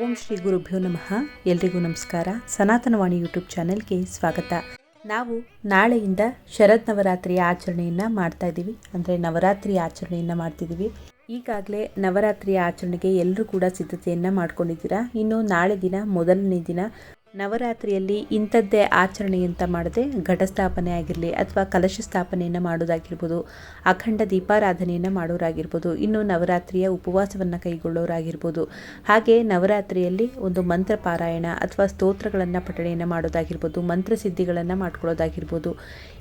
ಓಂ ಶ್ರೀ ಗುರುಭ್ಯೋ ನಮಃ. ಎಲ್ರಿಗೂ ನಮಸ್ಕಾರ. ಸನಾತನವಾಣಿ ಯೂಟ್ಯೂಬ್ ಚಾನೆಲ್ಗೆ ಸ್ವಾಗತ. ನಾವು ನಾಳೆಯಿಂದ ಶರದ್ ನವರಾತ್ರಿಯ ಆಚರಣೆಯನ್ನು ಮಾಡ್ತಾ ಇದ್ದೀವಿ. ಅಂದರೆ ನವರಾತ್ರಿ ಆಚರಣೆಯನ್ನು ಮಾಡ್ತಿದ್ದೀವಿ. ಈಗಾಗಲೇ ನವರಾತ್ರಿಯ ಆಚರಣೆಗೆ ಎಲ್ಲರೂ ಕೂಡ ಸಿದ್ಧತೆಯನ್ನು ಮಾಡ್ಕೊಂಡಿದ್ದೀರಾ. ಇನ್ನು ನಾಳೆ ದಿನ, ಮೊದಲನೇ ದಿನ ನವರಾತ್ರಿಯಲ್ಲಿ ಇಂಥದ್ದೇ ಆಚರಣೆ ಅಂತ ಮಾಡದೆ ಘಟಸ್ಥಾಪನೆ ಆಗಿರಲಿ ಅಥವಾ ಕಲಶ ಸ್ಥಾಪನೆಯನ್ನು ಮಾಡೋದಾಗಿರ್ಬೋದು ಅಖಂಡ ದೀಪಾರಾಧನೆಯನ್ನು ಮಾಡೋರಾಗಿರ್ಬೋದು ಇನ್ನು ನವರಾತ್ರಿಯ ಉಪವಾಸವನ್ನು ಕೈಗೊಳ್ಳೋರಾಗಿರ್ಬೋದು ಹಾಗೆ ನವರಾತ್ರಿಯಲ್ಲಿ ಒಂದು ಮಂತ್ರ ಪಾರಾಯಣ ಅಥವಾ ಸ್ತೋತ್ರಗಳನ್ನು ಪಠಣೆಯನ್ನು ಮಾಡೋದಾಗಿರ್ಬೋದು ಮಂತ್ರಸಿದ್ಧಿಗಳನ್ನು ಮಾಡ್ಕೊಳ್ಳೋದಾಗಿರ್ಬೋದು.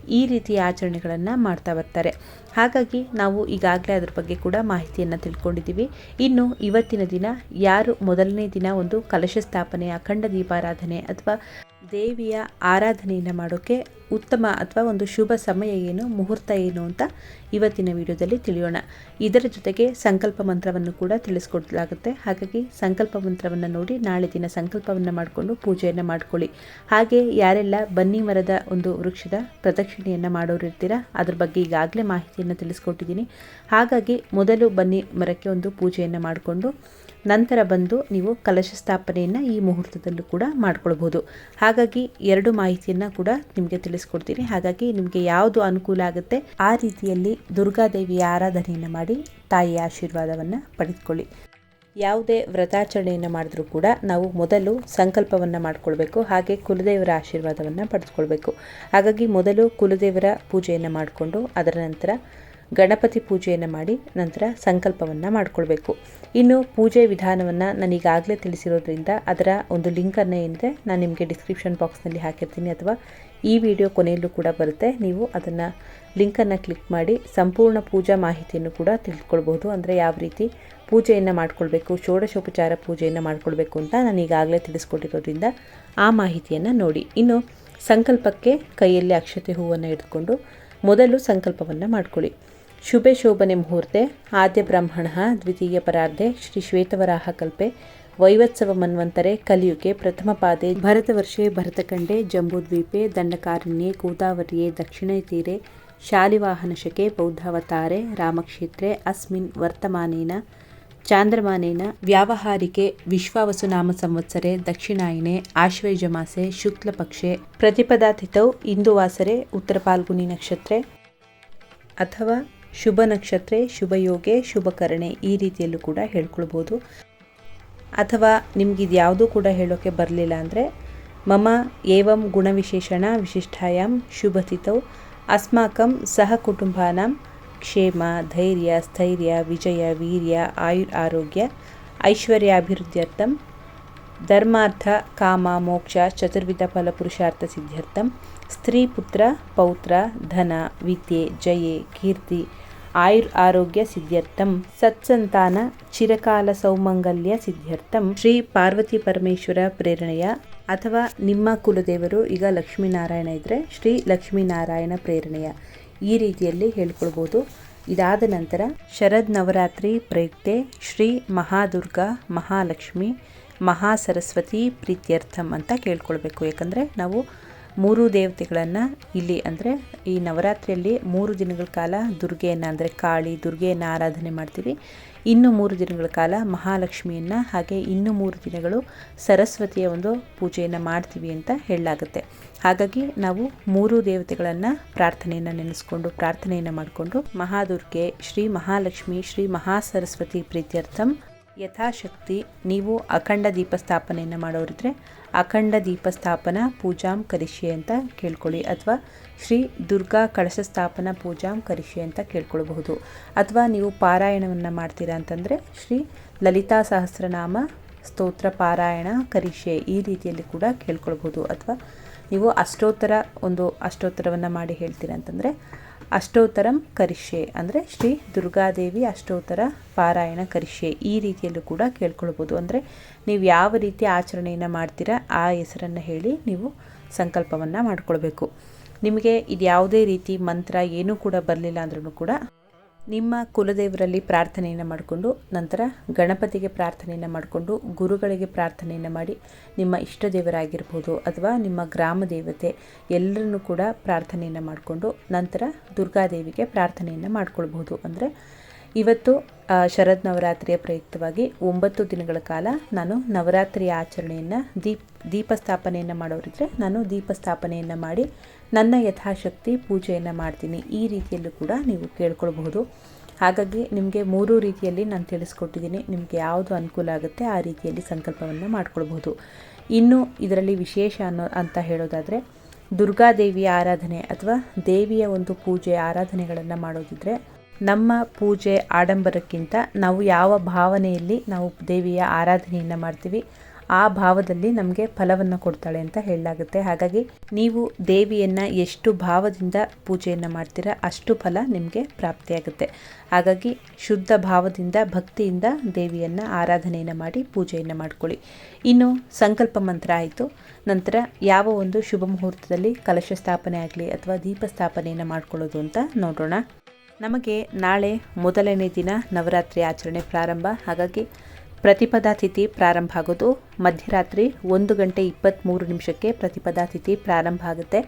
ಈ ರೀತಿಯ ಆಚರಣೆಗಳನ್ನು ಮಾಡ್ತಾ ಬರ್ತಾರೆ. ಹಾಗಾಗಿ ನಾವು ಈಗಾಗಲೇ ಅದ್ರ ಬಗ್ಗೆ ಕೂಡ ಮಾಹಿತಿಯನ್ನು ತಿಳ್ಕೊಂಡಿದ್ದೀವಿ. ಇನ್ನು ಇವತ್ತಿನ ದಿನ ಯಾರು ಮೊದಲನೇ ದಿನ ಒಂದು ಕಲಶ ಸ್ಥಾಪನೆ, ಅಖಂಡ ದೀಪಾರಾಧನೆ ಅಥವಾ ದೇವಿಯ ಆರಾಧನೆಯನ್ನು ಮಾಡೋಕ್ಕೆ ಉತ್ತಮ ಅಥವಾ ಒಂದು ಶುಭ ಸಮಯ ಏನು, ಮುಹೂರ್ತ ಏನು ಅಂತ ಇವತ್ತಿನ ವಿಡಿಯೋದಲ್ಲಿ ತಿಳಿಯೋಣ. ಇದರ ಜೊತೆಗೆ ಸಂಕಲ್ಪ ಮಂತ್ರವನ್ನು ಕೂಡ ತಿಳಿಸ್ಕೊಡ್ಲಾಗುತ್ತೆ. ಹಾಗಾಗಿ ಸಂಕಲ್ಪ ಮಂತ್ರವನ್ನು ನೋಡಿ, ನಾಳೆ ದಿನ ಸಂಕಲ್ಪವನ್ನು ಮಾಡಿಕೊಂಡು ಪೂಜೆಯನ್ನು ಮಾಡ್ಕೊಳ್ಳಿ. ಹಾಗೆ ಯಾರೆಲ್ಲ ಬನ್ನಿ ಮರದ ಒಂದು ವೃಕ್ಷದ ಪ್ರದಕ್ಷಿಣೆಯನ್ನು ಮಾಡೋರು ಇರ್ತೀರಾ, ಅದ್ರ ಬಗ್ಗೆ ಈಗಾಗಲೇ ಮಾಹಿತಿಯನ್ನು ತಿಳಿಸ್ಕೊಟ್ಟಿದ್ದೀನಿ. ಹಾಗಾಗಿ ಮೊದಲು ಬನ್ನಿ ಮರಕ್ಕೆ ಒಂದು ಪೂಜೆಯನ್ನು ಮಾಡಿಕೊಂಡು ನಂತರ ಬಂದು ನೀವು ಕಲಶ ಸ್ಥಾಪನೆಯನ್ನು ಈ ಮುಹೂರ್ತದಲ್ಲೂ ಕೂಡ ಮಾಡ್ಕೊಳ್ಬೋದು ಹಾಗಾಗಿ ಎರಡು ಮಾಹಿತಿಯನ್ನು ಕೂಡ ನಿಮಗೆ ತಿಳಿಸ್ಕೊಡ್ತೀನಿ. ಹಾಗಾಗಿ ನಿಮಗೆ ಯಾವುದು ಅನುಕೂಲ ಆಗುತ್ತೆ ಆ ರೀತಿಯಲ್ಲಿ ದುರ್ಗಾದೇವಿಯ ಆರಾಧನೆಯನ್ನು ಮಾಡಿ ತಾಯಿಯ ಆಶೀರ್ವಾದವನ್ನು ಪಡೆದುಕೊಳ್ಳಿ. ಯಾವುದೇ ವ್ರತಾಚರಣೆಯನ್ನು ಮಾಡಿದ್ರೂ ಕೂಡ ನಾವು ಮೊದಲು ಸಂಕಲ್ಪವನ್ನು ಮಾಡಿಕೊಳ್ಬೇಕು. ಹಾಗೆ ಕುಲದೇವರ ಆಶೀರ್ವಾದವನ್ನು ಪಡೆದುಕೊಳ್ಬೇಕು. ಹಾಗಾಗಿ ಮೊದಲು ಕುಲದೇವರ ಪೂಜೆಯನ್ನು ಮಾಡಿಕೊಂಡು ಅದರ ನಂತರ ಗಣಪತಿ ಪೂಜೆಯನ್ನು ಮಾಡಿ ನಂತರ ಸಂಕಲ್ಪವನ್ನು ಮಾಡಿಕೊಳ್ಬೇಕು. ಇನ್ನು ಪೂಜೆ ವಿಧಾನವನ್ನು ನಾನು ಈಗಾಗಲೇ ತಿಳಿಸಿರೋದ್ರಿಂದ ಅದರ ಒಂದು ಲಿಂಕನ್ನು ಏನಿದೆ ನಾನು ನಿಮಗೆ ಡಿಸ್ಕ್ರಿಪ್ಷನ್ ಬಾಕ್ಸ್ನಲ್ಲಿ ಹಾಕಿರ್ತೀನಿ ಅಥವಾ ಈ ವಿಡಿಯೋ ಕೊನೆಯಲ್ಲೂ ಕೂಡ ಬರುತ್ತೆ. ನೀವು ಅದನ್ನು ಲಿಂಕನ್ನು ಕ್ಲಿಕ್ ಮಾಡಿ ಸಂಪೂರ್ಣ ಪೂಜಾ ಮಾಹಿತಿಯನ್ನು ಕೂಡ ತಿಳ್ಕೊಳ್ಬೋದು ಅಂದರೆ ಯಾವ ರೀತಿ ಪೂಜೆಯನ್ನು ಮಾಡಿಕೊಳ್ಬೇಕು, ಷೋಡಶೋಪಚಾರ ಪೂಜೆಯನ್ನು ಮಾಡಿಕೊಳ್ಬೇಕು ಅಂತ ನಾನು ಈಗಾಗಲೇ ತಿಳಿಸ್ಕೊಟ್ಟಿರೋದ್ರಿಂದ ಆ ಮಾಹಿತಿಯನ್ನು ನೋಡಿ. ಇನ್ನು ಸಂಕಲ್ಪಕ್ಕೆ ಕೈಯಲ್ಲಿ ಅಕ್ಷತೆ ಹೂವನ್ನು ಹಿಡ್ಕೊಂಡು ಮೊದಲು ಸಂಕಲ್ಪವನ್ನು ಮಾಡ್ಕೊಳ್ಳಿ. ಶುಭೆ ಶೋಭನೆ ಮುಹೂರ್ತೆ, ಆದ್ಯ ಬ್ರಾಹ್ಮಣ, ದ್ವಿತೀಯ ಪರಾರ್ಧೆ, ಶ್ರೀ ಶ್ವೇತವರಾಹ ಕಲ್ಪೆ, ವೈವತ್ಸವ ಮನ್ವಂತರೆ, ಕಲಿಯುಗೆ, ಪ್ರಥಮ ಪಾದೆ ಭರತವರ್ಷೆ ಭರತಖಂಡೆ ಜಂಬೂದ್ವೀಪೆ, ದಂಡಕಾರಣ್ಯೆ ಗೋದಾವರಿಯೇ ದಕ್ಷಿಣ ತೀರೆ ಶಾಲಿವಾಹನಶಕೆ ಬೌದ್ಧಾವತಾರೆ, ರಾಮಕ್ಷೇತ್ರೆ, ಅಸ್ಮಿನ್ ವರ್ತಮಾನೇನ, ಚಾಂದ್ರಮಾನೇನ, ವ್ಯಾವಹಾರಿಕೆ ವಿಶ್ವಾವಸುನಾಮ ಸಂವತ್ಸರೆ, ದಕ್ಷಿಣಾಯನೆ ಆಶ್ವಯುಜಮಾಸೆ ಶುಕ್ಲ ಪಕ್ಷೆ ಪ್ರತಿಪದಾತಿಥೌ ಇಂದುವಾಸರೆ, ಉತ್ತರ ಪಾಲ್ಗುನಿ ನಕ್ಷತ್ರೆ, ಅಥವಾ ಶುಭ ನಕ್ಷತ್ರೆ ಶುಭಯೋಗೆ ಶುಭಕರಣೆ ಈ ರೀತಿಯಲ್ಲೂ ಕೂಡ ಹೇಳ್ಕೊಳ್ಬೋದು. ಅಥವಾ ನಿಮ್ಗಿದು ಯಾವುದೂ ಕೂಡ ಹೇಳೋಕ್ಕೆ ಬರಲಿಲ್ಲ ಅಂದರೆ, ಮಮ ಏವಂ ಗುಣವಿಶೇಷಣ ವಿಶಿಷ್ಟಾಯಾಮ್ ಶುಭತಿತೌ ಅಸ್ಮಾಕಂ ಸಹ ಕುಟುಂಬಾನಂ ಕ್ಷೇಮ, ಧೈರ್ಯ, ಸ್ಥೈರ್ಯ, ವಿಜಯ, ವೀರ್ಯ ಆಯುರ್ ಆರೋಗ್ಯ ಐಶ್ವರ್ಯಾಭಿವೃದ್ಧ್ಯರ್ಥಂ ಧರ್ಮಾರ್ಥ, ಕಾಮ, ಮೋಕ್ಷ, ಚತುರ್ವಿಧ ಫಲಪುರುಷಾರ್ಥ ಸಿದ್ಧಾರ್ಥಂ, ಸ್ತ್ರೀ ಪುತ್ರ, ಪೌತ್ರ, ಧನ, ವಿದ್ಯೆ, ಜಯೆ, ಕೀರ್ತಿ, ಆಯುರ್ ಆರೋಗ್ಯ ಸಿದ್ಧಾರ್ಥಂ, ಸತ್ಸಂತಾನ, ಚಿರಕಾಲ ಸೌಮಂಗಲ್ಯ ಸಿದ್ಧಾರ್ಥಂ, ಶ್ರೀ ಪಾರ್ವತಿ ಪರಮೇಶ್ವರ ಪ್ರೇರಣೆಯ ಅಥವಾ ನಿಮ್ಮ ಕುಲದೇವರು ಈಗ ಲಕ್ಷ್ಮೀನಾರಾಯಣ ಇದ್ದರೆ ಶ್ರೀ ಲಕ್ಷ್ಮೀನಾರಾಯಣ ಪ್ರೇರಣೆಯ. ಈ ರೀತಿಯಲ್ಲಿ ಹೇಳ್ಕೊಳ್ಬೋದು. ಇದಾದ ನಂತರ ಶರದ್ ನವರಾತ್ರಿ ಪ್ರಯುಕ್ತೆ ಶ್ರೀ ಮಹಾದುರ್ಗಾ ಮಹಾಲಕ್ಷ್ಮಿ ಮಹಾಸರಸ್ವತಿ ಪ್ರೀತ್ಯರ್ಥಂ ಅಂತ ಕೇಳ್ಕೊಳ್ಬೇಕು. ಯಾಕಂದರೆ ನಾವು ಮೂರು ದೇವತೆಗಳನ್ನು ಇಲ್ಲಿ ಅಂದರೆ ಈ ನವರಾತ್ರಿಯಲ್ಲಿ ಮೂರು ದಿನಗಳ ಕಾಲ ದುರ್ಗೆಯನ್ನು ಅಂದರೆ ಕಾಳಿ, ದುರ್ಗೆಯನ್ನು ಆರಾಧನೆ ಮಾಡ್ತೀವಿ. ಇನ್ನು ಮೂರು ದಿನಗಳ ಕಾಲ ಮಹಾಲಕ್ಷ್ಮಿಯನ್ನು ಹಾಗೆ ಇನ್ನು ಮೂರು ದಿನಗಳು ಸರಸ್ವತಿಯ ಒಂದು ಪೂಜೆಯನ್ನು ಮಾಡ್ತೀವಿ ಅಂತ ಹೇಳಲಾಗುತ್ತೆ. ಹಾಗಾಗಿ ನಾವು ಮೂರು ದೇವತೆಗಳನ್ನು ಪ್ರಾರ್ಥನೆಯನ್ನು ನೆನೆಸ್ಕೊಂಡು, ಪ್ರಾರ್ಥನೆಯನ್ನು ಮಾಡಿಕೊಂಡು ಮಹಾದುರ್ಗೆ ಶ್ರೀ ಮಹಾಲಕ್ಷ್ಮಿ, ಶ್ರೀ ಮಹಾಸರಸ್ವತಿ ಪ್ರೀತ್ಯರ್ಥಂ ಯಥಾಶಕ್ತಿ, ನೀವು ಅಖಂಡ ದೀಪ ಸ್ಥಾಪನೆಯನ್ನು ಮಾಡೋರಿದ್ರೆ ಅಖಂಡ ದೀಪ ಸ್ಥಾಪನಾ ಪೂಜಾಂ ಕರಿಷ್ಯೆ ಅಂತ ಕೇಳ್ಕೊಳ್ಳಿ ಅಥವಾ ಶ್ರೀ ದುರ್ಗಾ ಕಳಶ ಸ್ಥಾಪನಾ ಪೂಜಾಂ ಕರಿಷ್ಯೆ ಅಂತ ಕೇಳ್ಕೊಳ್ಬಹುದು. ಅಥವಾ ನೀವು ಪಾರಾಯಣವನ್ನು ಮಾಡ್ತೀರಾ ಅಂತಂದರೆ ಶ್ರೀ ಲಲಿತಾ ಸಹಸ್ರನಾಮ ಸ್ತೋತ್ರ ಪಾರಾಯಣ ಕರಿಷೆ ಈ ರೀತಿಯಲ್ಲಿ ಕೂಡ ಕೇಳ್ಕೊಳ್ಬಹುದು. ಅಥವಾ ನೀವು ಅಷ್ಟೋತ್ತರ ಒಂದು ಅಷ್ಟೋತ್ತರವನ್ನು ಮಾಡಿ ಹೇಳ್ತೀರಾ ಅಂತಂದರೆ ಅಷ್ಟೋತ್ತರಂ ಕರಿಷ್ಯೆ ಅಂದರೆ ಶ್ರೀ ದುರ್ಗಾದೇವಿ ಅಷ್ಟೋತ್ತರ ಪಾರಾಯಣ ಕರಿಷ್ಯೆ ಈ ರೀತಿಯಲ್ಲೂ ಕೂಡ ಕೇಳ್ಕೊಳ್ಬೋದು. ಅಂದರೆ ನೀವು ಯಾವ ರೀತಿ ಆಚರಣೆಯನ್ನು ಮಾಡ್ತೀರಾ ಆ ಹೆಸರನ್ನು ಹೇಳಿ ನೀವು ಸಂಕಲ್ಪವನ್ನು ಮಾಡಿಕೊಳ್ಬೇಕು. ನಿಮಗೆ ಇದು ಯಾವುದೇ ರೀತಿ ಮಂತ್ರ ಏನೂ ಕೂಡ ಬರಲಿಲ್ಲ ಅಂದ್ರೂ ಕೂಡ ನಿಮ್ಮ ಕುಲದೇವರಲ್ಲಿ ಪ್ರಾರ್ಥನೆಯನ್ನು ಮಾಡಿಕೊಂಡು ನಂತರ ಗಣಪತಿಗೆ ಪ್ರಾರ್ಥನೆಯನ್ನು ಮಾಡಿಕೊಂಡು ಗುರುಗಳಿಗೆ ಪ್ರಾರ್ಥನೆಯನ್ನು ಮಾಡಿ ನಿಮ್ಮ ಇಷ್ಟ ದೇವರಾಗಿರ್ಬೋದು ಅಥವಾ ನಿಮ್ಮ ಗ್ರಾಮ ದೇವತೆ ಎಲ್ಲರನ್ನೂ ಕೂಡ ಪ್ರಾರ್ಥನೆಯನ್ನು ಮಾಡಿಕೊಂಡು ನಂತರ ದುರ್ಗಾದೇವಿಗೆ ಪ್ರಾರ್ಥನೆಯನ್ನು ಮಾಡ್ಕೊಳ್ಬೋದು ಅಂದರೆ ಇವತ್ತು ಶರದ್ ನವರಾತ್ರಿಯ ಪ್ರಯುಕ್ತವಾಗಿ ಒಂಬತ್ತು ದಿನಗಳ ಕಾಲ ನಾನು ನವರಾತ್ರಿ ಆಚರಣೆಯನ್ನು ದೀಪ್ ದೀಪ ಸ್ಥಾಪನೆಯನ್ನು ಮಾಡೋರಿದ್ರೆ ನಾನು ದೀಪಸ್ಥಾಪನೆಯನ್ನು ಮಾಡಿ ನನ್ನ ಯಥಾಶಕ್ತಿ ಪೂಜೆಯನ್ನು ಮಾಡ್ತೀನಿ. ಈ ರೀತಿಯಲ್ಲೂ ಕೂಡ ನೀವು ಕೇಳ್ಕೊಳ್ಬಹುದು. ಹಾಗಾಗಿ ನಿಮಗೆ ಮೂರು ರೀತಿಯಲ್ಲಿ ನಾನು ತಿಳಿಸ್ಕೊಟ್ಟಿದ್ದೀನಿ. ನಿಮಗೆ ಯಾವುದು ಅನುಕೂಲ ಆಗುತ್ತೆ ಆ ರೀತಿಯಲ್ಲಿ ಸಂಕಲ್ಪವನ್ನು ಮಾಡ್ಕೊಳ್ಬಹುದು. ಇನ್ನು ಇದರಲ್ಲಿ ವಿಶೇಷ ಅನ್ನೋ ಅಂತ ಹೇಳೋದಾದರೆ ದುರ್ಗಾದೇವಿಯ ಆರಾಧನೆ ಅಥವಾ ದೇವಿಯ ಒಂದು ಪೂಜೆ ಆರಾಧನೆಗಳನ್ನು ಮಾಡೋದಿದ್ರೆ, ನಮ್ಮ ಪೂಜೆ ಆಡಂಬರಕ್ಕಿಂತ ನಾವು ಯಾವ ಭಾವನೆಯಲ್ಲಿ ನಾವು ದೇವಿಯ ಆರಾಧನೆಯನ್ನು ಮಾಡ್ತೀವಿ ಆ ಭಾವದಲ್ಲಿ ನಮಗೆ ಫಲವನ್ನು ಕೊಡ್ತಾಳೆ ಅಂತ ಹೇಳಲಾಗುತ್ತೆ. ಹಾಗಾಗಿ ನೀವು ದೇವಿಯನ್ನು ಎಷ್ಟು ಭಾವದಿಂದ ಪೂಜೆಯನ್ನು ಮಾಡ್ತೀರಾ ಅಷ್ಟು ಫಲ ನಿಮಗೆ ಪ್ರಾಪ್ತಿಯಾಗುತ್ತೆ. ಹಾಗಾಗಿ ಶುದ್ಧ ಭಾವದಿಂದ, ಭಕ್ತಿಯಿಂದ ದೇವಿಯನ್ನು ಆರಾಧನೆಯನ್ನು ಮಾಡಿ ಪೂಜೆಯನ್ನು ಮಾಡ್ಕೊಳ್ಳಿ. ಇನ್ನು ಸಂಕಲ್ಪ ಮಂತ್ರ ಆಯಿತು. ನಂತರ ಯಾವ ಒಂದು ಶುಭ ಮುಹೂರ್ತದಲ್ಲಿ ಕಲಶ ಸ್ಥಾಪನೆ ಆಗಲಿ ಅಥವಾ ದೀಪ ಸ್ಥಾಪನೆಯನ್ನು ಮಾಡ್ಕೊಳ್ಳೋದು ಅಂತ ನೋಡೋಣ ನಮಗೆ ನಾಳೆ ಮೊದಲನೇ ದಿನ ನವರಾತ್ರಿ ಆಚರಣೆ ಪ್ರಾರಂಭ. ಹಾಗಾಗಿ ಪ್ರತಿಪದಾ ತಿಥಿ ಪ್ರಾರಂಭ ಆಗೋದು ಮಧ್ಯರಾತ್ರಿ ಒಂದು ಗಂಟೆ ಇಪ್ಪತ್ತ್ಮೂರು ನಿಮಿಷಕ್ಕೆ ಪ್ರತಿಪದಾ ತಿಥಿ ಪ್ರಾರಂಭ ಆಗುತ್ತೆ.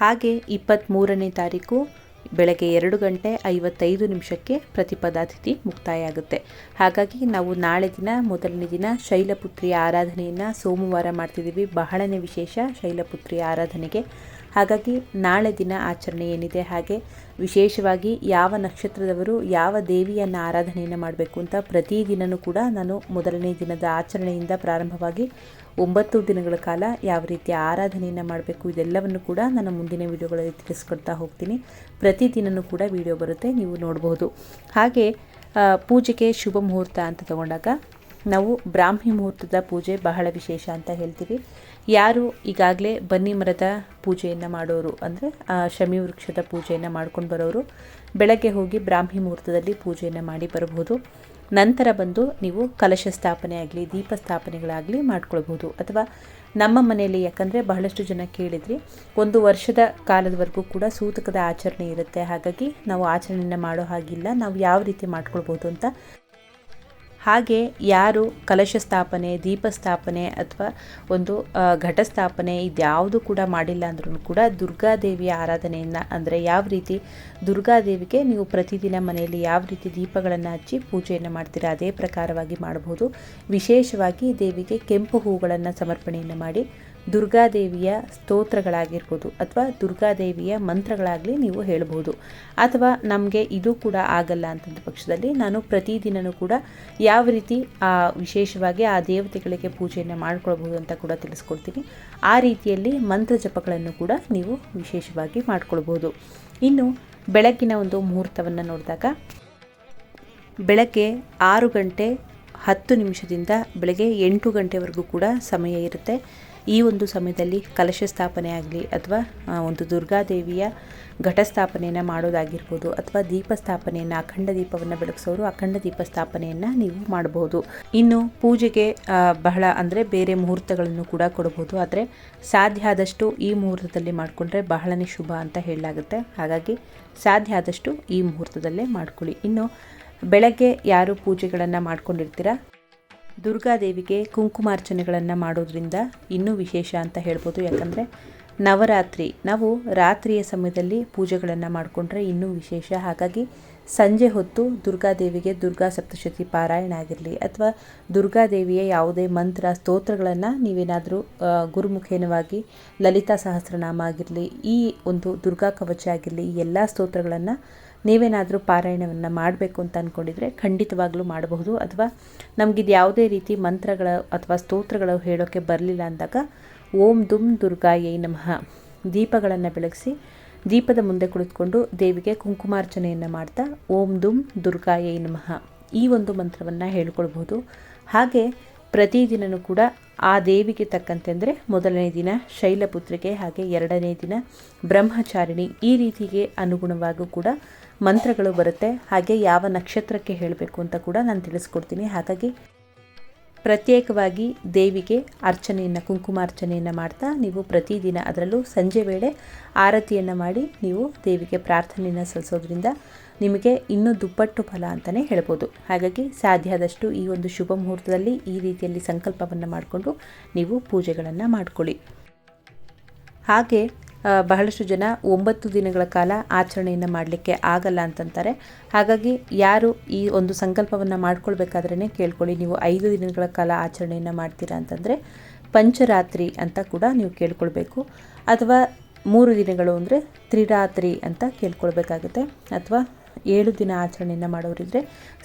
ಹಾಗೆ ಇಪ್ಪತ್ತ್ಮೂರನೇ ತಾರೀಕು ಬೆಳಗ್ಗೆ ಎರಡು ಗಂಟೆ ಐವತ್ತೈದು ನಿಮಿಷಕ್ಕೆ ಪ್ರತಿಪದಾತಿಥಿ ಮುಕ್ತಾಯ ಆಗುತ್ತೆ ಹಾಗಾಗಿ ನಾವು ನಾಳೆ ದಿನ, ಮೊದಲನೇ ದಿನ ಶೈಲಪುತ್ರಿಯ ಆರಾಧನೆಯನ್ನು ಸೋಮವಾರ ಮಾಡ್ತಿದ್ದೀವಿ. ಬಹಳನೇ ವಿಶೇಷ ಶೈಲಪುತ್ರಿಯ ಆರಾಧನೆಗೆ. ಹಾಗಾಗಿ ನಾಳೆ ದಿನ ಆಚರಣೆ ಏನಿದೆ ಹಾಗೆ ವಿಶೇಷವಾಗಿ ಯಾವ ನಕ್ಷತ್ರದವರು ಯಾವ ದೇವಿಯನ್ನು ಆರಾಧನೆಯನ್ನು ಮಾಡಬೇಕು ಅಂತ ಪ್ರತಿದಿನವೂ ಕೂಡ ನಾನು ಮೊದಲನೇ ದಿನದ ಆಚರಣೆಯಿಂದ ಪ್ರಾರಂಭವಾಗಿ ಒಂಬತ್ತು ದಿನಗಳ ಕಾಲ ಯಾವ ರೀತಿಯ ಆರಾಧನೆಯನ್ನು ಮಾಡಬೇಕು ಇದೆಲ್ಲವನ್ನು ಕೂಡ ನಾನು ಮುಂದಿನ ವಿಡಿಯೋಗಳಲ್ಲಿ ತಿಳಿಸ್ಕೊಡ್ತಾ ಹೋಗ್ತೀನಿ. ಪ್ರತಿದಿನವೂ ಕೂಡ ವಿಡಿಯೋ ಬರುತ್ತೆ, ನೀವು ನೋಡಬಹುದು ಹಾಗೆ ಪೂಜೆಗೆ ಶುಭ ಮುಹೂರ್ತ ಅಂತ ತಗೊಂಡಾಗ ನಾವು ಬ್ರಾಹ್ಮಿ ಮುಹೂರ್ತದ ಪೂಜೆ ಬಹಳ ವಿಶೇಷ ಅಂತ ಹೇಳ್ತೀವಿ. ಯಾರು ಈಗಾಗಲೇ ಬನ್ನಿ ಮರದ ಪೂಜೆಯನ್ನು ಮಾಡೋರು ಅಂದರೆ ಶಮಿ ವೃಕ್ಷದ ಪೂಜೆಯನ್ನು ಮಾಡ್ಕೊಂಡು ಬರೋರು, ಬೆಳಗ್ಗೆ ಹೋಗಿ ಬ್ರಾಹ್ಮಿ ಮುಹೂರ್ತದಲ್ಲಿ ಪೂಜೆಯನ್ನು ಮಾಡಿ ಬರಬಹುದು. ನಂತರ ಬಂದು ನೀವು ಕಲಶ ಸ್ಥಾಪನೆ ಆಗಲಿ, ದೀಪ ಸ್ಥಾಪನೆಗಳಾಗಲಿ ಮಾಡ್ಕೊಳ್ಬೋದು ಅಥವಾ ನಮ್ಮ ಮನೆಯಲ್ಲಿ ಯಾಕಂದರೆ ಬಹಳಷ್ಟು ಜನ ಕೇಳಿದ್ರಿ, ಒಂದು ವರ್ಷದ ಕಾಲದವರೆಗೂ ಕೂಡ ಸೂತಕದ ಆಚರಣೆ ಇರುತ್ತೆ. ಹಾಗಾಗಿ ನಾವು ಆಚರಣೆಯನ್ನು ಮಾಡೋ ಹಾಗಿಲ್ಲ, ನಾವು ಯಾವ ರೀತಿ ಮಾಡ್ಕೊಳ್ಬೋದು ಅಂತ ಹಾಗೆ ಯಾರು ಕಲಶ ಸ್ಥಾಪನೆ, ದೀಪ ಸ್ಥಾಪನೆ ಅಥವಾ ಒಂದು ಘಟಸ್ಥಾಪನೆ ಘಟ ಸ್ಥಾಪನೆ ಇದ್ಯಾವುದು ಕೂಡ ಮಾಡಿಲ್ಲ ಅಂದ್ರೂ ಕೂಡ ದುರ್ಗಾದೇವಿಯ ಆರಾಧನೆಯನ್ನು ಅಂದರೆ ಯಾವ ರೀತಿ ದುರ್ಗಾದೇವಿಗೆ ನೀವು ಪ್ರತಿದಿನ ಮನೆಯಲ್ಲಿ ಯಾವ ರೀತಿ ದೀಪಗಳನ್ನು ಹಚ್ಚಿ ಪೂಜೆಯನ್ನು ಮಾಡ್ತೀರಾ ಅದೇ ಪ್ರಕಾರವಾಗಿ ಮಾಡಬಹುದು ವಿಶೇಷವಾಗಿ ದೇವಿಗೆ ಕೆಂಪು ಹೂಗಳನ್ನು ಸಮರ್ಪಣೆಯನ್ನು ಮಾಡಿ ದುರ್ಗಾದೇವಿಯ ಸ್ತೋತ್ರಗಳಾಗಿರ್ಬೋದು ಅಥವಾ ದುರ್ಗಾದೇವಿಯ ಮಂತ್ರಗಳಾಗಲಿ ನೀವು ಹೇಳ್ಬೋದು. ಅಥವಾ ನಮಗೆ ಇದು ಕೂಡ ಆಗಲ್ಲ ಅಂತಂದ ಪಕ್ಷದಲ್ಲಿ ನಾನು ಪ್ರತಿದಿನವೂ ಕೂಡ ಯಾವ ರೀತಿ ಆ ವಿಶೇಷವಾಗಿ ಆ ದೇವತೆಗಳಿಗೆ ಪೂಜೆಯನ್ನು ಮಾಡ್ಕೊಳ್ಬೋದು ಅಂತ ಕೂಡ ತಿಳಿಸ್ಕೊಡ್ತೀನಿ. ಆ ರೀತಿಯಲ್ಲಿ ಮಂತ್ರ ಜಪಗಳನ್ನು ಕೂಡ ನೀವು ವಿಶೇಷವಾಗಿ ಮಾಡ್ಕೊಳ್ಬೋದು. ಇನ್ನು ಬೆಳಗ್ಗಿನ ಒಂದು ಮುಹೂರ್ತವನ್ನು ನೋಡಿದಾಗ ಬೆಳಗ್ಗೆ ಆರು ಗಂಟೆ ಹತ್ತು ನಿಮಿಷದಿಂದ ಬೆಳಗ್ಗೆ ಎಂಟು ಗಂಟೆವರೆಗೂ ಕೂಡ ಸಮಯ ಇರುತ್ತೆ. ಈ ಒಂದು ಸಮಯದಲ್ಲಿ ಕಲಶ ಸ್ಥಾಪನೆ ಆಗಲಿ ಅಥವಾ ಒಂದು ದುರ್ಗಾದೇವಿಯ ಘಟಸ್ಥಾಪನೆಯನ್ನು ಮಾಡೋದಾಗಿರ್ಬೋದು ಅಥವಾ ದೀಪ ಸ್ಥಾಪನೆಯನ್ನು, ಅಖಂಡ ದೀಪವನ್ನು ಬೆಳಗಿಸೋರು ಅಖಂಡ ದೀಪ ಸ್ಥಾಪನೆಯನ್ನು ನೀವು ಮಾಡಬಹುದು ಇನ್ನು ಪೂಜೆಗೆ ಬಹಳ ಅಂದರೆ ಬೇರೆ ಮುಹೂರ್ತಗಳನ್ನು ಕೂಡ ಕೊಡಬಹುದು ಆದರೆ ಸಾಧ್ಯ ಆದಷ್ಟು ಈ ಮುಹೂರ್ತದಲ್ಲಿ ಮಾಡಿಕೊಂಡ್ರೆ ಬಹಳನೇ ಶುಭ ಅಂತ ಹೇಳಲಾಗುತ್ತೆ. ಹಾಗಾಗಿ ಸಾಧ್ಯ ಆದಷ್ಟು ಈ ಮುಹೂರ್ತದಲ್ಲೇ ಮಾಡ್ಕೊಳ್ಳಿ. ಇನ್ನು ಬೆಳಗ್ಗೆ ಯಾರು ಪೂಜೆಗಳನ್ನು ಮಾಡ್ಕೊಂಡಿರ್ತೀರಾ? ದುರ್ಗಾದೇವಿಗೆ ಕುಂಕುಮಾರ್ಚನೆಗಳನ್ನು ಮಾಡೋದ್ರಿಂದ ಇನ್ನೂ ವಿಶೇಷ ಅಂತ ಹೇಳ್ಬೋದು. ಯಾಕಂದರೆ ನವರಾತ್ರಿ, ನಾವು ರಾತ್ರಿಯ ಸಮಯದಲ್ಲಿ ಪೂಜೆಗಳನ್ನು ಮಾಡಿಕೊಂಡ್ರೆ ಇನ್ನೂ ವಿಶೇಷ. ಹಾಗಾಗಿ ಸಂಜೆ ಹೊತ್ತು ದುರ್ಗಾದೇವಿಗೆ ದುರ್ಗಾ ಸಪ್ತಶತಿ ಪಾರಾಯಣ ಆಗಿರಲಿ ಅಥವಾ ದುರ್ಗಾದೇವಿಯ ಯಾವುದೇ ಮಂತ್ರ, ಸ್ತೋತ್ರಗಳನ್ನು ನೀವೇನಾದರೂ ಗುರುಮುಖೇನವಾಗಿ ಲಲಿತಾ ಸಹಸ್ರನಾಮ ಆಗಿರಲಿ, ಈ ಒಂದು ದುರ್ಗಾ ಕವಚ ಆಗಿರಲಿ, ಈ ಎಲ್ಲ ಸ್ತೋತ್ರಗಳನ್ನು ನೀವೇನಾದರೂ ಪಾರಾಯಣವನ್ನು ಮಾಡಬೇಕು ಅಂತ ಅಂದ್ಕೊಂಡಿದ್ರೆ ಖಂಡಿತವಾಗ್ಲೂ ಮಾಡಬಹುದು. ಅಥವಾ ನಮಗಿದು ಯಾವುದೇ ರೀತಿ ಮಂತ್ರಗಳ ಅಥವಾ ಸ್ತೋತ್ರಗಳು ಹೇಳೋಕ್ಕೆ ಬರಲಿಲ್ಲ ಅಂದಾಗ, ಓಂ ದುಮ್ ದುರ್ಗಾಯೈ ನಮಃ ದೀಪಗಳನ್ನು ಬೆಳಗಿಸಿ ದೀಪದ ಮುಂದೆ ಕುಳಿತುಕೊಂಡು ದೇವಿಗೆ ಕುಂಕುಮಾರ್ಚನೆಯನ್ನು ಮಾಡ್ತಾ ಓಂ ದುಮ್ ದುರ್ಗಾಯೈ ನಮಃ ಈ ಒಂದು ಮಂತ್ರವನ್ನು ಹೇಳ್ಕೊಳ್ಬೋದು ಹಾಗೆ ಪ್ರತಿದಿನವೂ ಕೂಡ ಆ ದೇವಿಗೆ ತಕ್ಕಂತೆ ಅಂದರೆ ಮೊದಲನೇ ದಿನ ಶೈಲಪುತ್ರಿಗೆ ಹಾಗೆ ಎರಡನೇ ದಿನ ಬ್ರಹ್ಮಚಾರಿಣಿ ಈ ರೀತಿಗೆ ಅನುಗುಣವಾಗೂ ಕೂಡ ಮಂತ್ರಗಳು ಬರುತ್ತೆ. ಹಾಗೆ ಯಾವ ನಕ್ಷತ್ರಕ್ಕೆ ಹೇಳಬೇಕು ಅಂತ ಕೂಡ ನಾನು ತಿಳಿಸ್ಕೊಡ್ತೀನಿ. ಹಾಗಾಗಿ ಪ್ರತ್ಯೇಕವಾಗಿ ದೇವಿಗೆ ಅರ್ಚನೆಯನ್ನು ಕುಂಕುಮಾರ್ಚನೆಯನ್ನು ಮಾಡ್ತಾ ನೀವು ಪ್ರತಿದಿನ ಅದರಲ್ಲೂ ಸಂಜೆ ವೇಳೆ ಆರತಿಯನ್ನು ಮಾಡಿ ನೀವು ದೇವಿಗೆ ಪ್ರಾರ್ಥನೆಯನ್ನು ಸಲ್ಲಿಸೋದ್ರಿಂದ ನಿಮಗೆ ಇನ್ನೂ ದುಪ್ಪಟ್ಟು ಫಲ ಅಂತಲೇ ಹೇಳ್ಬೋದು. ಹಾಗಾಗಿ ಸಾಧ್ಯ ಆದಷ್ಟು ಈ ಒಂದು ಶುಭ ಮುಹೂರ್ತದಲ್ಲಿ ಈ ರೀತಿಯಲ್ಲಿ ಸಂಕಲ್ಪವನ್ನು ಮಾಡಿಕೊಂಡು ನೀವು ಪೂಜೆಗಳನ್ನು ಮಾಡಿಕೊಳ್ಳಿ. ಹಾಗೆ ಬಹಳಷ್ಟು ಜನ ಒಂಬತ್ತು ದಿನಗಳ ಕಾಲ ಆಚರಣೆಯನ್ನು ಮಾಡಲಿಕ್ಕೆ ಆಗಲ್ಲ ಅಂತಂತಾರೆ. ಹಾಗಾಗಿ ಯಾರು ಈ ಒಂದು ಸಂಕಲ್ಪವನ್ನು ಮಾಡ್ಕೊಳ್ಬೇಕಾದ್ರೇ ಕೇಳ್ಕೊಳ್ಳಿ, ನೀವು ಐದು ದಿನಗಳ ಕಾಲ ಆಚರಣೆಯನ್ನು ಮಾಡ್ತೀರಾ ಅಂತಂದರೆ ಪಂಚರಾತ್ರಿ ಅಂತ ಕೂಡ ನೀವು ಕೇಳ್ಕೊಳ್ಬೇಕು. ಅಥವಾ ಮೂರು ದಿನಗಳು ಅಂದರೆ ತ್ರಿರಾತ್ರಿ ಅಂತ ಕೇಳ್ಕೊಳ್ಬೇಕಾಗುತ್ತೆ. ಅಥವಾ ಏಳು ದಿನ ಆಚರಣೆಯನ್ನು ಮಾಡೋರಿದ್ರೆ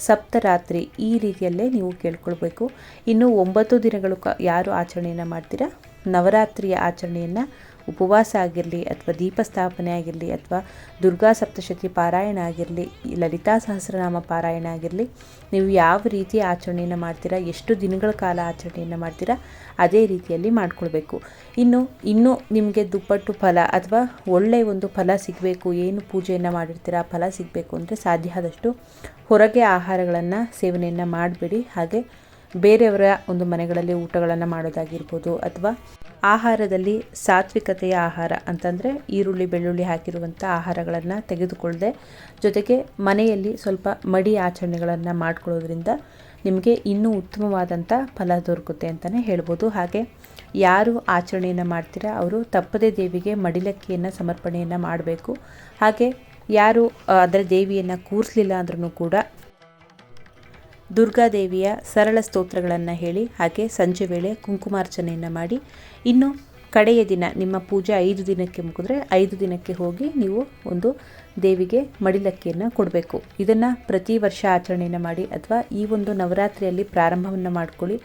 ಸಪ್ತರಾತ್ರಿ ಈ ರೀತಿಯಲ್ಲೇ ನೀವು ಕೇಳ್ಕೊಳ್ಬೇಕು. ಇನ್ನು ಒಂಬತ್ತು ದಿನಗಳು ಕ, ಯಾರು ಆಚರಣೆಯನ್ನು ಮಾಡ್ತೀರಾ? ನವರಾತ್ರಿಯ ಆಚರಣೆಯನ್ನು ಉಪವಾಸ ಆಗಿರಲಿ ಅಥವಾ ದೀಪ ಸ್ಥಾಪನೆ ಆಗಿರಲಿ ಅಥವಾ ದುರ್ಗಾ ಸಪ್ತಶತಿ ಪಾರಾಯಣ ಆಗಿರಲಿ, ಲಲಿತಾ ಸಹಸ್ರನಾಮ ಪಾರಾಯಣ ಆಗಿರಲಿ, ನೀವು ಯಾವ ರೀತಿ ಆಚರಣೆಯನ್ನು ಮಾಡ್ತೀರಾ, ಎಷ್ಟು ದಿನಗಳ ಕಾಲ ಆಚರಣೆಯನ್ನು ಮಾಡ್ತೀರಾ, ಅದೇ ರೀತಿಯಲ್ಲಿ ಮಾಡಿಕೊಳ್ಬೇಕು. ಇನ್ನು, ಇನ್ನೂ ನಿಮಗೆ ದುಪ್ಪಟ್ಟು ಫಲ ಅಥವಾ ಒಳ್ಳೆಯ ಒಂದು ಫಲ ಸಿಗಬೇಕು, ಏನು ಪೂಜೆಯನ್ನು ಮಾಡಿರ್ತೀರಾ, ಫಲ ಸಿಗಬೇಕು ಅಂದರೆ ಸಾಧ್ಯ ಆದಷ್ಟು ಹೊರಗೆ ಆಹಾರಗಳನ್ನು ಸೇವನೆಯನ್ನು ಮಾಡಬೇಡಿ. ಹಾಗೆ ಬೇರೆಯವರ ಒಂದು ಮನೆಗಳಲ್ಲಿ ಊಟಗಳನ್ನು ಮಾಡೋದಾಗಿರ್ಬೋದು ಅಥವಾ ಆಹಾರದಲ್ಲಿ ಸಾತ್ವಿಕತೆಯ ಆಹಾರ ಅಂತಂದರೆ ಈರುಳ್ಳಿ, ಬೆಳ್ಳುಳ್ಳಿ ಹಾಕಿರುವಂಥ ಆಹಾರಗಳನ್ನು ತೆಗೆದುಕೊಳ್ಳದೆ ಜೊತೆಗೆ ಮನೆಯಲ್ಲಿ ಸ್ವಲ್ಪ ಮಡಿ ಆಚರಣೆಗಳನ್ನು ಮಾಡ್ಕೊಳ್ಳೋದ್ರಿಂದ ನಿಮಗೆ ಇನ್ನೂ ಉತ್ತಮವಾದಂಥ ಫಲ ದೊರಕುತ್ತೆ ಅಂತಲೇ ಹೇಳ್ಬೋದು. ಹಾಗೆ ಯಾರು ಆಚರಣೆಯನ್ನು ಮಾಡ್ತೀರಾ ಅವರು ತಪ್ಪದೇ ದೇವಿಗೆ ಮಡಿಲಕ್ಕಿಯನ್ನು ಸಮರ್ಪಣೆಯನ್ನು ಮಾಡಬೇಕು. ಹಾಗೆ ಯಾರು ಅದರ ದೇವಿಯನ್ನು ಕೂರಿಸಲಿಲ್ಲ ಅಂದ್ರೂ ಕೂಡ ದುರ್ಗಾದೇವಿಯ ಸರಳ ಸ್ತೋತ್ರಗಳನ್ನು ಹೇಳಿ, ಹಾಗೆ ಸಂಜೆ ವೇಳೆ ಕುಂಕುಮಾರ್ಚನೆಯನ್ನು ಮಾಡಿ, ಇನ್ನು ಕಡೆಯ ದಿನ ನಿಮ್ಮ ಪೂಜೆ ಐದು ದಿನಕ್ಕೆ ಮುಗಿದ್ರೆ ಐದು ದಿನಕ್ಕೆ ಹೋಗಿ ನೀವು ಒಂದು ದೇವಿಗೆ ಮಡಿಲಕ್ಕಿಯನ್ನು ಕೊಡಬೇಕು. ಇದನ್ನು ಪ್ರತಿ ವರ್ಷ ಆಚರಣೆಯನ್ನು ಮಾಡಿ, ಅಥವಾ ಈ ಒಂದು ನವರಾತ್ರಿಯಲ್ಲಿ ಪ್ರಾರಂಭವನ್ನು ಮಾಡ್ಕೊಳ್ಳಿ.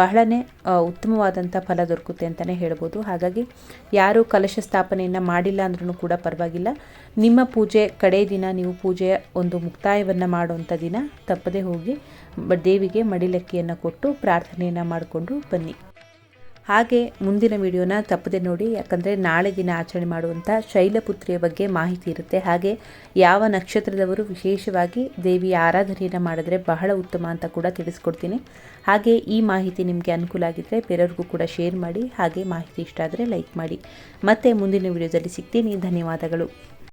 ಬಹಳನೇ ಉತ್ತಮವಾದಂಥ ಫಲ ದೊರಕುತ್ತೆ ಅಂತಲೇ ಹೇಳ್ಬೋದು. ಹಾಗಾಗಿ ಯಾರು ಕಲಶ ಸ್ಥಾಪನೆಯನ್ನು ಮಾಡಿಲ್ಲ ಅಂದ್ರೂ ಕೂಡ ಪರವಾಗಿಲ್ಲ. ನಿಮ್ಮ ಪೂಜೆ ಕಡೆ ದಿನ ನೀವು ಪೂಜೆಯ ಒಂದು ಮುಕ್ತಾಯವನ್ನು ಮಾಡುವಂಥ ದಿನ ತಪ್ಪದೇ ಹೋಗಿ ದೇವಿಗೆ ಮಡಿಲಕ್ಕಿಯನ್ನು ಕೊಟ್ಟು ಪ್ರಾರ್ಥನೆಯನ್ನು ಮಾಡಿಕೊಂಡು ಬನ್ನಿ. ಹಾಗೆ ಮುಂದಿನ ವಿಡಿಯೋನ ತಪ್ಪದೆ ನೋಡಿ, ಯಾಕಂದರೆ ನಾಳೆ ದಿನ ಆಚರಣೆ ಮಾಡುವಂಥ ಶೈಲಪುತ್ರಿಯ ಬಗ್ಗೆ ಮಾಹಿತಿ ಇರುತ್ತೆ. ಹಾಗೆ ಯಾವ ನಕ್ಷತ್ರದವರು ವಿಶೇಷವಾಗಿ ದೇವಿಯ ಆರಾಧನೆಯನ್ನು ಮಾಡಿದ್ರೆ ಬಹಳ ಉತ್ತಮ ಅಂತ ಕೂಡ ತಿಳಿಸ್ಕೊಡ್ತೀನಿ. ಹಾಗೆ ಈ ಮಾಹಿತಿ ನಿಮಗೆ ಅನುಕೂಲ ಆಗಿದ್ದರೆ ಬೇರೆಯವ್ರಿಗೂ ಕೂಡ ಶೇರ್ ಮಾಡಿ, ಹಾಗೆ ಮಾಹಿತಿ ಇಷ್ಟ ಆದರೆ ಲೈಕ್ ಮಾಡಿ. ಮತ್ತೆ ಮುಂದಿನ ವಿಡಿಯೋದಲ್ಲಿ ಸಿಗ್ತೀನಿ. ಧನ್ಯವಾದಗಳು.